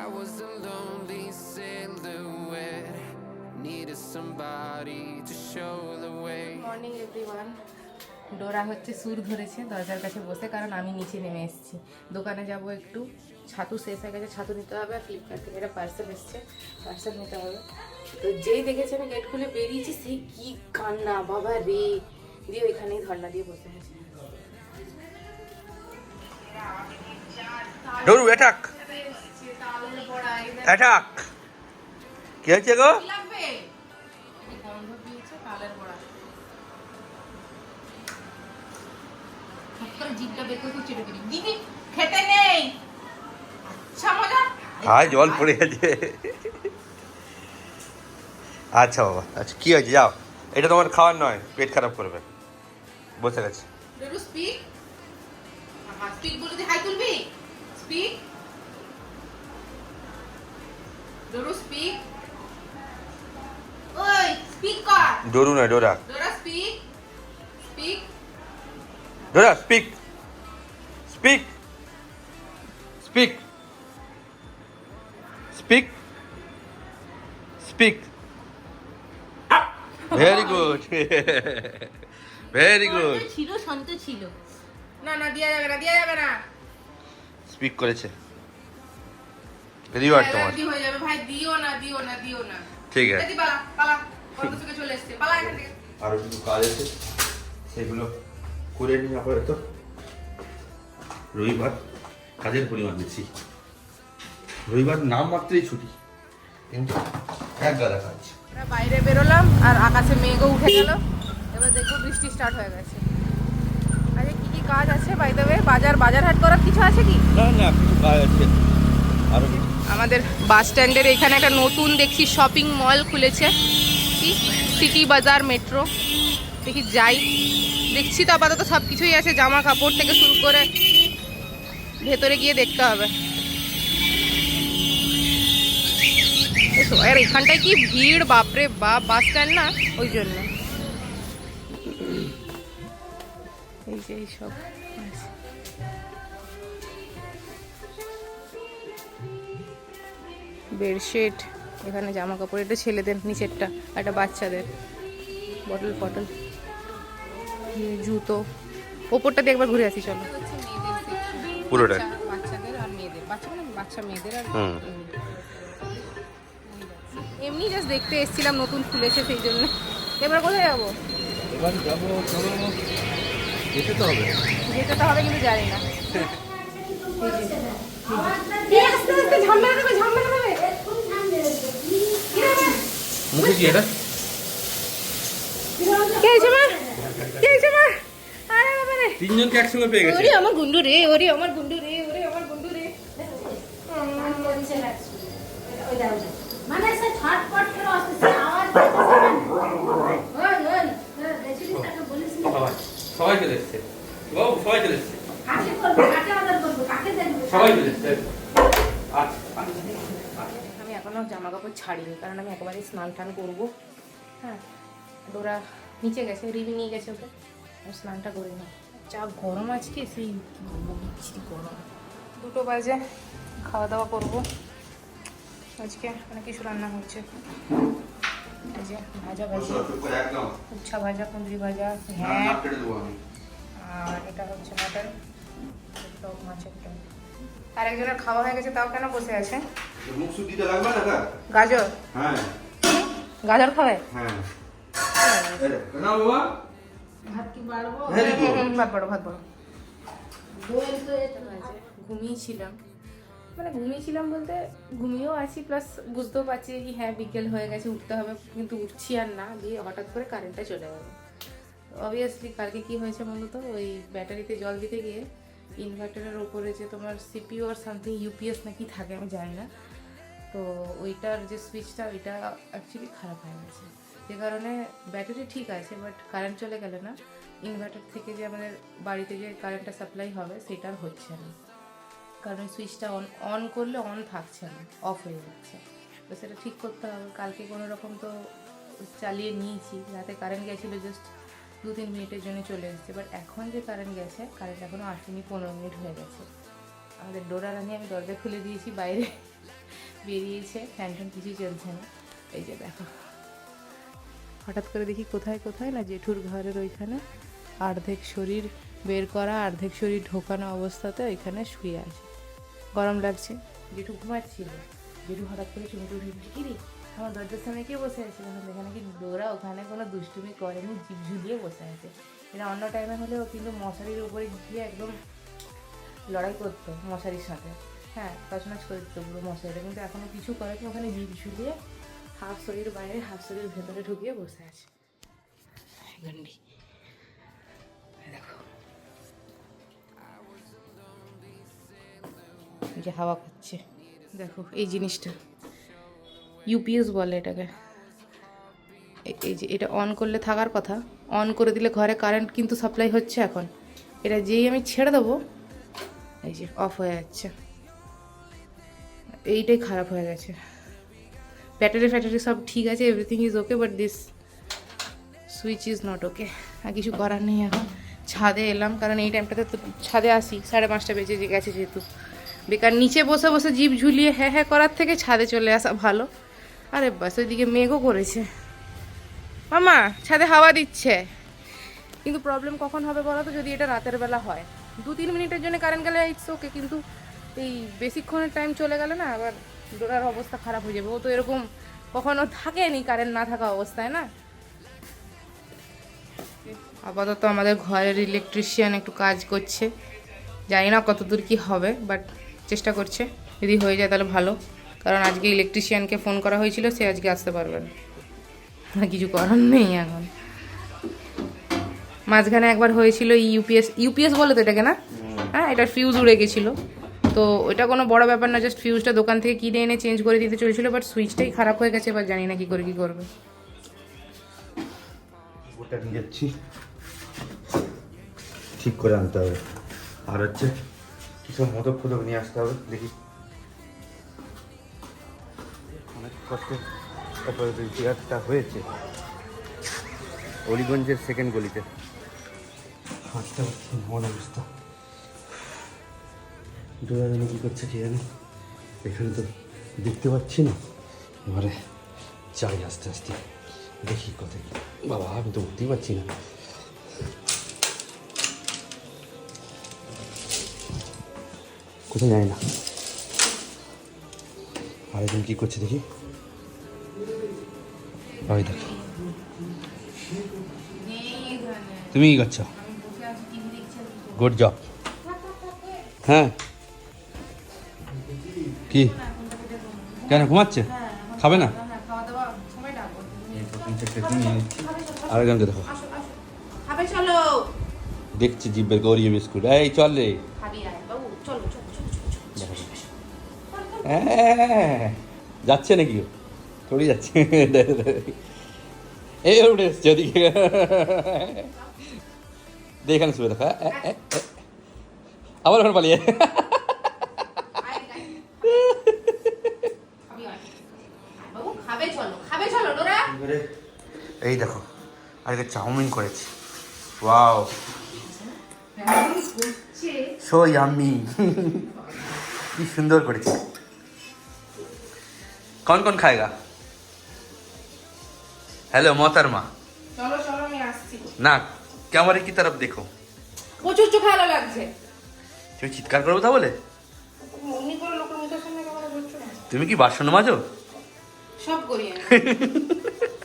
I was a lonely silhouette. Needed somebody to show the way. Morning everyone Dora হচ্ছে সুর ধরেছে দরজার কাছে বসে কারণ আমি নিচে নেমে এসেছি। দোকানে যাব একটু। ছাতু শেষ হয়ে গেছে ছাতু নিতে হবে আর ফ্লিপকার্ট থেকে একটা পার্সেল এসছে। পার্সেল নিতে হবে। তো যেই দেখেছে আমি গেট খুলে বেরিয়েছি সেই কি কান্না বাবা রে। দিয়ে ওইখানেই ধর্না দিয়ে বসে আছে। ডরু অ্যাটাক অ্যাটাক কি হয়েছে গো? হায় জল পড়ে গেছে। আচ্ছা বাবা। আচ্ছা কি হয়েছে? যাও। এটা তোমার খাওয়ার নয় পেট খারাপ করবে। বসে গেছে। স্পিক স্পিক বলে হাই তুলবি? স্পিক ডরু স্পিক ওই স্পিক কর ডরু নয় Dora Dora speak speak Dora speak speak speak speak speak very good very good ছিল শান্ত ছিল। না না দিয়া যাবে না দিয়া যাবে না। স্পিক করেছে। রিওয়ার্ড তোমার। অ্যালার্জি হয়ে যাবে। ভাই দিও না দিও না দিও না। ঠিক আছে। দিদি পালা পালা কত থেকে চলে এসেছে। পালা এখান থেকে। আরও কিছু কাজ আছে সেগুলো করে নিই আপাতত। রবিবার কাজের পরিমাণ বেশি। রবিবার নাম মাত্রই ছুটি কিন্তু এক গাদা কাজ। আমরা বাইরে বেরোলাম আর আকাশে মেঘও উঠে গেল। এবার দেখব বৃষ্টি স্টার্ট হয়ে গেছে। আরে কি কি কাজ আছে বাই দ্য ওয়ে বাজার বাজার হাট করার কিছু আছে কি? না না কিছু কাজ আছে। আমাদের বাস স্ট্যান্ডের এখানে একটা নতুন দেখছি শপিং মল খুলেছে। কি? সিটি বাজার মেট্রো দেখি যাই। দেখছি তো আপাতত সব কিছুই আছে জামা কাপড় থেকে শুরু করে ভেতরে গিয়ে দেখতে হবে। আর এখানটায় কি ভিড়? বাপরে বাপ, বাস স্ট্যান্ড না? ওই জন্য। এই যে এইসব। আছে। বেডশিট এখানে জামা কাপড় এটা ছেলেদের নিচেরটা একটা বাচ্চাদের। বটল ফটল জুতো। ওপরটা দিয়ে একবার ঘুরে আসি চলো। পুরোটা বাচ্চাদের আর মেয়েদের। বাচ্চা মানে বাচ্চা মেয়েদের আর। এমনি জাস্ট দেখতে এসেছিলাম নতুন খুলেছে সেই জন্য। এবার কোথায় যাব? এবার যাব চলো যেতে তো হবে। যেতে তো হবে কিন্তু জানি না। ঝামেলা ঝামেলা দেবে মুখে কি এটা? কে হয়েছে মা? কে হয়েছে মা? আরে বাবা রে। তিনজনকে একসঙ্গে পেয়ে গেছে। ওরে আমার গুন্ডু রে ওরে আমার গুন্ডু রে ওরে আমার গুন্ডু রে। মানে সে ছটপট করে আওয়াজ না। সবাই চলে এসছে। বাবু সবাই চলে এসছে সবাই চলে এসছে। আচ্ছা। আমি এখনও জামা কাপড় ছাড়িনি কারণ আমি একেবারে স্নান টান করব। হ্যাঁ ডোরা নিচে গেছে রিবি নিয়ে গেছে ওকে। স্নানটা করে নিই যা গরম আজকে সেই বিচ্ছিরি গরম। দুটো বাজে খাওয়া দাওয়া করব। আজকে অনেক কিছু রান্না হচ্ছে। এই যে ভাজা ভাজি। উচ্ছা ভাজা কুঁদরি ভাজা হ্যাঁ। আর এটা হচ্ছে মাটন টক মাছের টক। আর একজনের খাওয়া হয়ে গেছে তাও কেন বসে আছে? লাগবে না কাকা? গাজর? হ্যাঁ। গাজর খাবে? হ্যাঁ। না বাবা। ভাত কি বাড়বো? ভেরি গুড হুম, ভাত বড় ভাত বড় দোয়েল তো এটা ঘুমিয়েছিলাম। মানে ঘুমিয়েছিলাম বলতে ঘুমিয়েও আছি প্লাস বুঝতেও পারছি কি হ্যাঁ বিকেল হয়ে গেছে উঠতে হবে কিন্তু উঠছি আর না দিয়ে হঠাৎ করে কারেন্টটা চলে গেল। অবভিয়াসলি কালকে কি হয়েছে বলতো ওই ব্যাটারিতে জল দিতে গিয়ে ইনভার্টারের ওপরে যে তোমার সিপিও আর সামথিং ইউপিএস নাকি থাকে আমি জানি না। তো ওইটার যে সুইচটা ওইটা অ্যাকচুয়ালি খারাপ হয়ে গেছে। যে কারণে ব্যাটারি ঠিক আছে বাট কারেন্ট চলে গেলে না ইনভার্টার থেকে যে আমাদের বাড়িতে যে কারেন্টটা সাপ্লাই হবে, সেটা হচ্ছে না। কারণ সুইচটা অন অন করলে অন থাকছে না অফ হয়ে যাচ্ছে। তো সেটা ঠিক করতে হবে। কালকে কোনো রকম তো চালিয়ে নিয়েছি, রাতে কারেন্ট গেছিল জাস্ট দু তিন মিনিটের জন্য চলে এসেছে। বাট এখন যে কারেন্ট গেছে কারেন্ট এখনও আসেনি, পনেরো মিনিট হয়ে গেছে। আমাদের ডোরা রানি আমি দরজা খুলে দিয়েছি বাইরে। বেরিয়েছে ফ্যান ট্যান কিছুই চলছে না। এই যে দেখো। হঠাৎ করে দেখি কোথায় কোথায়? না, জেঠুর ঘরের ওইখানে। অর্ধেক শরীর বের করা, অর্ধেক শরীর ঢোকানো অবস্থাতে ওইখানে শুয়ে আছে। গরম লাগছে। জেঠু ঘুমাচ্ছিল। জেঠু হঠাৎ করে চুমুকে উঠে কি রে, আমার দরজার সামনে কে বসে আছে? তখন দেখে নাকি ডোরা ওখানে কোনো দুষ্টুমি করেনি, জিভ ঝুলিয়ে বসে আছে। এটা অন্য টাইমে হলেও কিন্তু মশারির উপরে গিয়ে একদম লড়াই করতো মশারির সাথে। হ্যাঁ তছনছ করে দিত পুরো মশারিটা কিন্তু এখনও কিছু করেনি ওখানে জিভ ঝুলিয়ে হাফ শরীর বাইরে হাফ শরীর ভেতরে ঢুকিয়ে বসে আছে। গন্ডি। দেখো। যে হাওয়া খাচ্ছে। দেখো, এই জিনিসটা। ইউপিএস বলে এটাকে। এই যে এটা অন করলে থাকার কথা অন করে দিলে ঘরে কারেন্ট কিন্তু সাপ্লাই হচ্ছে এখন। এটা যেই আমি ছেড়ে দেবো, এই যে অফ হয়ে যাচ্ছে। এইটাই খারাপ হয়ে গেছে। ব্যাটারি ফ্যাটারি সব ঠিক আছে everything is okay but this switch is not okay আর কিছু করার নেই এখন। ছাদে এলাম, কারণ এই টাইমটাতে তো ছাদে আসি, সাড়ে পাঁচটা বেজে যে গেছে যেহেতু। বেকার নিচে বসে বসে জিভ ঝুলিয়ে হ্যাঁ হ্যাঁ করার থেকে ছাদে চলে আসা ভালো। আরে বাস, ওইদিকে মেঘও করেছে। মামা, ছাদে হাওয়া দিচ্ছে। কিন্তু প্রবলেম কখন হবে বলো তো, যদি এটা রাতের বেলা হয়। দু তিন মিনিটের জন্য কারেন্ট গেলে ইটস ওকে কিন্তু এই বেশিক্ষণের টাইম চলে গেলে না আবার ডোরার অবস্থা খারাপ হয়ে যাবে। ও তো এরকম কখনো থাকেনি কারেন্ট না থাকা অবস্থায় না? আপাতত আমাদের ঘরের ইলেকট্রিশিয়ান একটু কাজ করছে। জানি না কতদূর কি হবে বাট চেষ্টা করছে। যদি হয়ে যায় তাহলে ভালো। কারণ আজকে ইলেকট্রিশিয়ানকে ফোন করা হয়েছিল সে আজকে আসতে পারবে না। না কিছু করার নেই এখন। মাঝখানে একবার হয়েছিল ইউপিএস ইউপিএস বলে তো এটাকে না? হ্যাঁ এটার ফিউজ উড়ে গেছিল। তো ওটা কোনো বড় ব্যাপার না জাস্ট ফিউজটা দোকান থেকে কিনে এনে চেঞ্জ করে দিতে চলেছিল বাট সুইচটাই খারাপ হয়ে গেছে, এবার জানি না কি করে কি করবে। ওটা নিয়ে যাচ্ছি। ঠিক করে আনতে হবে। আর হচ্ছে কিছু মোদক ফোদক নিয়ে আসতে হবে, দেখি। অনেক কষ্টে রিপেয়ারটা হয়েছে। অলিগঞ্জের সেকেন্ড গলিতে। হাঁটতে এমন অবস্থা। ডোরা কী করছে কে জানি? এখানে তো দেখতে পাচ্ছি না। এবারে চাই আস্তে আস্তে দেখি কোথায় কি। বাবা আমি তো উঠতেই পারছি না। কোথায় যায় না? আরেকজন কি করছে দেখি? ওই দেখো। তুমি কি করছ? গুড জব হ্যাঁ। কি? কেন ঘুমাচ্ছে? খাবে না? আরেকজনকে দেখো। দেখছি জিব্বের গৌরী বিস্কুট। এই চল রে। হ্যাঁ, যাচ্ছে নাকি ও? থোড়ি যাচ্ছে। এই উঠে এসছে ওদিকে। দিয়ে এখানে শুয়ে দেখা আবার ওখানে পালিয়ে খাবি আয় বাবু খাবে চলো খাবে চলো ডোরা এই দেখো আজকে চাউমিন করেছি ওয়াও সো ইয়াম্মি কি সুন্দর করেছি कौन कौन खाएगा हेलो मोहतरमा চলো চলো আমি আসছি না ক্যামেরা কি तरफ देखो প্রচুর চোখ ভালো লাগছে তুমি চিৎকার করবে তা বলে অমনি করে লোকের মুখের সামনে কেমন বলছো না তুমি কি বাসন মাজো সব করি আমি